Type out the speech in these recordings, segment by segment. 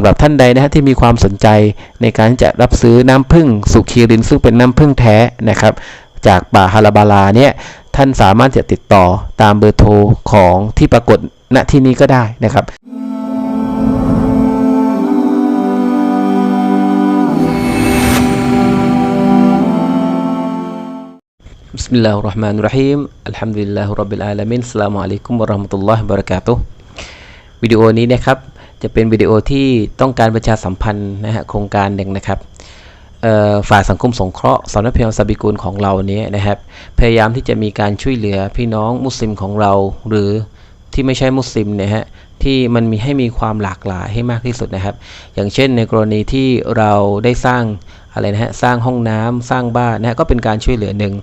สำหรับท่านใดนะฮะที่มีความสนใจในการจะรับซื้อน้ำผึ้งสุขีรินซึ่งเป็นน้ำผึ้งแท้นะครับ จากป่าฮาราบาลาเนี่ยท่านสามารถจะติดต่อตามเบอร์โทรของที่ปรากฏณที่นี้ก็ได้นะครับบิสมิลลาฮิรราะห์มานิรเราะฮีมอัลฮัมดุลิลลาฮิร็อบบิลอาลามีนสสลามุอะลัยกุมวะเราะห์มะตุลลอฮิวะบะเราะกาตุฮ์วิดีโอนี้นะครับ จะเป็นวิดีโอที่ต้องการประชาสัมพันธ์นะฮะโครงการหนึ่งนะครับฝ่ายสังคมสงเคราะห์สอนพิมซาบิกูลของเราเนี้นะครับ พยายามที่จะมีการช่วยเหลือพี่น้องมุสลิมของเรา หรือที่ไม่ใช่มุสลิมเนี่ยฮะที่มันมีให้มีความหลากหลายให้มากที่สุดนะครับ อย่างเช่นในกรณีที่เราได้สร้าง อะไรนะฮะสร้างห้องน้ำสร้างบ้านนะฮะก็เป็นการช่วยเหลือหนึ่ง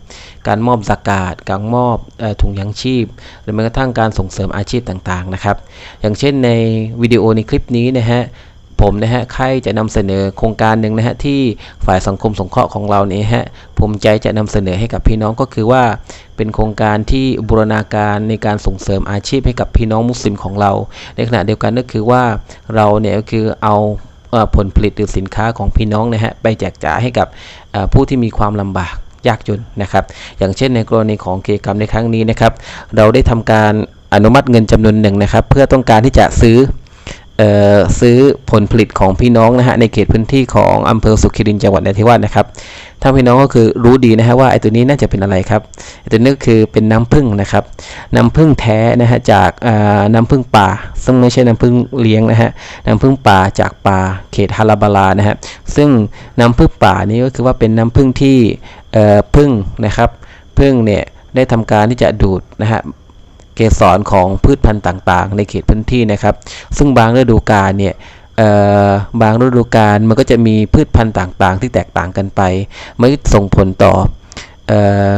การมอบสกาดการมอบอถุงยังชีพ หรือแม้กระทั่งการส่งเสริมอาชีพต่างๆนะครับ อย่างเช่นในวิดีโอในคลิปนี้นะฮะผมนะฮะใครจะนำเสนอโครงการหนึ่งนะฮะที่ฝ่ายสังคมสงเคราะห์ของเราเนี่ยฮะภูมิใจจะนำเสนอให้กับพี่น้องก็คือว่า เป็นโครงการที่บูรณาการในการส่งเสริมอาชีพให้กับพี่น้องมุสลิมของเรา ในขณะเดียวกันก็คือว่าเราเนี่ยก็คือเอา ผลผลิตหรือสินค้าของพี่น้องนะฮะไปแจกจ่ายให้กับผู้ที่มีความลำบากยากจนนะครับ อย่างเช่นในกรณีของกิจกรรมในครั้งนี้นะครับ เราได้ทำการอนุมัติเงินจำนวนหนึ่งนะครับ เพื่อต้องการที่จะซื้อ ซื้อผลผลิตของพี่น้องนะฮะในเขตพื้นที่ของอำเภอสุขิรินจังหวัดนราธิวาสนะครับท่าพี่น้องก็คือรู้ดีนะฮะว่าไอ้ตัวนี้น่าจะเป็นอะไรครับไอ้ตัวนี้ก็คือเป็นน้ำผึ้งนะครับน้ำผึ้งแท้นะฮะจากอ่าน้ำผึ้งป่า ซึ่งไม่ใช่น้ำผึ้งเลี้ยงนะฮะน้ำผึ้งป่าจากป่าเขตฮาราบาลานะฮะซึ่งน้ำผึ้งป่านี้ก็คือว่าเป็นน้ำผึ้งที่เอ่อผึ้งนะครับผึ้งเนี่ยได้ทำการที่จะดูดนะฮะ เกสรของพืชพันธุ์ต่างๆ ในเขตพื้นที่นะครับ ซึ่งบางฤดูกาลเนี่ยบางฤดูกาลมันก็จะมีพืชพันธุ์ต่างๆ ที่แตกต่างกันไปมันส่งผลต่ออ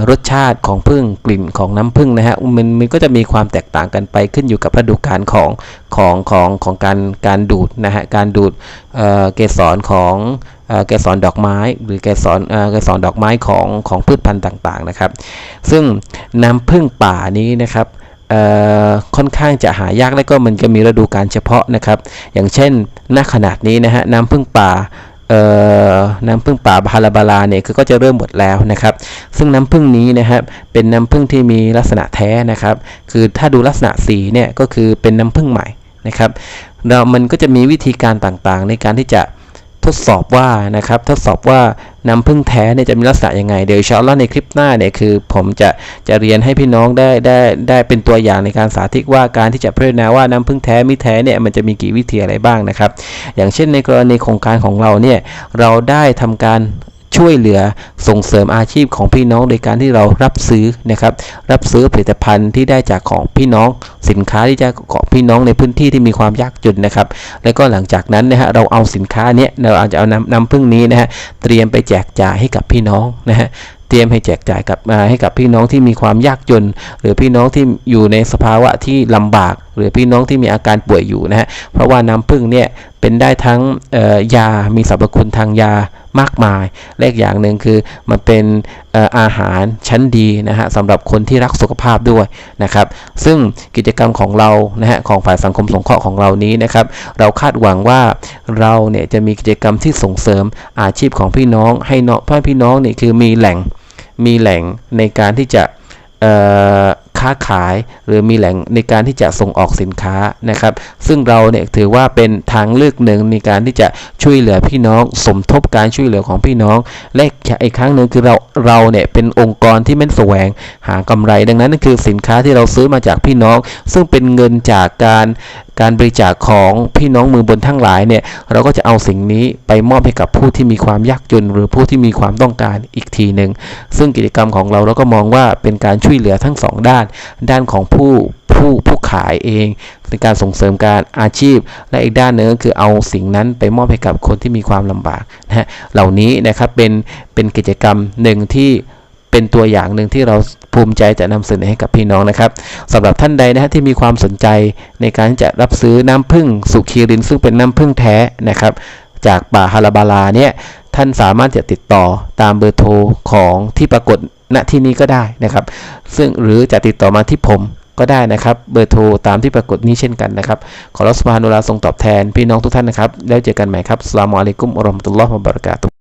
รสชาติของผึ้งกลิ่นของน้ำผึ้งนะฮะมันมันก็จะมีความแตกต่างกันไปขึ้นอยู่กับฤดูกาลของของของของการการดูดนะฮะการดูดเเกสรของเกสรดอกไม้ หรือเกสรเกสรดอกไม้ของของพืชพันธุ์ต่างๆนะครับ ซึ่งน้ำผึ้งป่านี้นะครับ ค่อนข้างจะหายากและก็มันจะมีฤดูกาลเฉพาะนะครับ อย่างเช่นณขนาดนี้นะฮะน้ำพึ่งป่าเอ่อน้ำพึ่งป่าบาลาบาลาเนี่ยคือก็จะเริ่มหมดแล้วนะครับ ซึ่งน้ำพึ่งนี้นะครับเป็นน้ำพึ่งที่มีลักษณะแท้นะครับ คือถ้าดูลักษณะสีเนี่ยก็คือเป็นน้ำพึ่งใหม่นะครับเรามันก็จะมีวิธีการต่างๆ ในการที่จะ ทดสอบว่านะครับทดสอบว่าน้ำพึ่งแท้เนี่ยจะมีลักษณะยังไง เดี๋ยวอินชาอัลในคลิปหน้าเนี่ยคือ ผมจะจะเรียนให้พี่น้องได้ได้ได้เป็นตัวอย่างในการสาธิตว่าการที่จะพิจารณาว่าน้ำพึ่งแท้มิแท้เนี่ยมันจะมีกี่วิธีอะไรบ้างนะครับ อย่างเช่นในกรณีโครงการของเราเนี่ยเราได้ทำการ ช่วยเหลือส่งเสริมอาชีพของพี่น้องโดยการที่เรารับซื้อนะครับ รับซื้อผลิตภัณฑ์ที่ได้จากของพี่น้องสินค้าที่จะของพี่น้องในพื้นที่ที่มีความยากจนนะครับ แล้วก็หลังจากนั้นนะฮะเราเอาสินค้าเนี้ยเราอาจจะเอาน้ำน้ำพึ่งนี้นะฮะเตรียมไปแจกจ่ายให้กับพี่น้องนะฮะเตรียมให้แจกจ่ายกับมาให้กับพี่น้องที่มีความยากจน หรือพี่น้องที่อยู่ในสภาวะที่ลำบาก หรือพี่น้องที่มีอาการป่วยอยู่นะฮะเพราะว่าน้ำพึ่งเนี่ยเป็นได้ทั้งเอ่อยา มีสรรพคุณทางยา มากมายและอีกอย่างหนึ่งคือมันเป็นอาหารชั้นดีนะฮะสำหรับคนที่รักสุขภาพด้วยนะครับ ซึ่งกิจกรรมของเรานะฮะของฝ่ายสังคมสงเคราะห์ของเรานี้นะครับ เราคาดหวังว่าเราเนี่ยจะมีกิจกรรมที่ส่งเสริมอาชีพของพี่น้องให้เนาะพ่อพี่น้องเนี่ยคือมีแหล่งมีแหล่งในการที่จะ ค้าขาย หรือมีแหล่งในการที่จะส่งออกสินค้านะครับ ซึ่งเราเนี่ยถือว่าเป็นทางเลือกหนึ่งในการที่จะช่วยเหลือพี่น้อง สมทบการช่วยเหลือของพี่น้อง และอีกครั้งหนึ่งคือเราเราเนี่ยเป็นองค์กรที่ไม่แสวงหากำไร ดังนั้นนั่นคือสินค้าที่เราซื้อมาจากพี่น้อง ซึ่งเป็นเงินจากการ การบริจาคของพี่น้องมือบนทั้งหลายเนี่ยเราก็จะเอาสิ่งนี้ไปมอบให้กับผู้ที่มีความยากจน หรือผู้ที่มีความต้องการอีกทีหนึ่งซึ่งกิจกรรมของเราเราก็มองว่าเป็นการช่วยเหลือทั้งสองด้าน ด้านของผู้ผู้ผู้ขายเองในการส่งเสริมการอาชีพ และอีกด้านหนึ่งก็คือเอาสิ่งนั้นไปมอบให้กับคนที่มีความลำบากนะฮะเหล่านี้นะครับเป็นเป็นกิจกรรมหนึ่งที่ เป็นตัวอย่างหนึ่งที่เราภูมิใจจะนำเสนอให้กับพี่น้องนะครับสำหรับท่านใดนะฮะที่มีความสนใจในการจะรับซื้อน้ำผึ้งสุขีรินซึ่งเป็นน้ำผึ้งแท้นะครับ จากป่าฮาราบาลาเนี่ยท่านสามารถจะติดต่อตามเบอร์โทรของที่ปรากฏณที่นี้ก็ได้นะครับ ซึ่งหรือจะติดต่อมาที่ผมก็ได้นะครับ เบอร์โทรตามที่ปรากฏนี้เช่นกันนะครับ ขอรับสภานุลาทรงตอบแทนพี่น้องทุกท่านนะครับ แล้วเจอกันใหม่ครับสลามอะลัยกุมอัลลอฮฺมะตุลลอฮ์วะบะเรากาตุ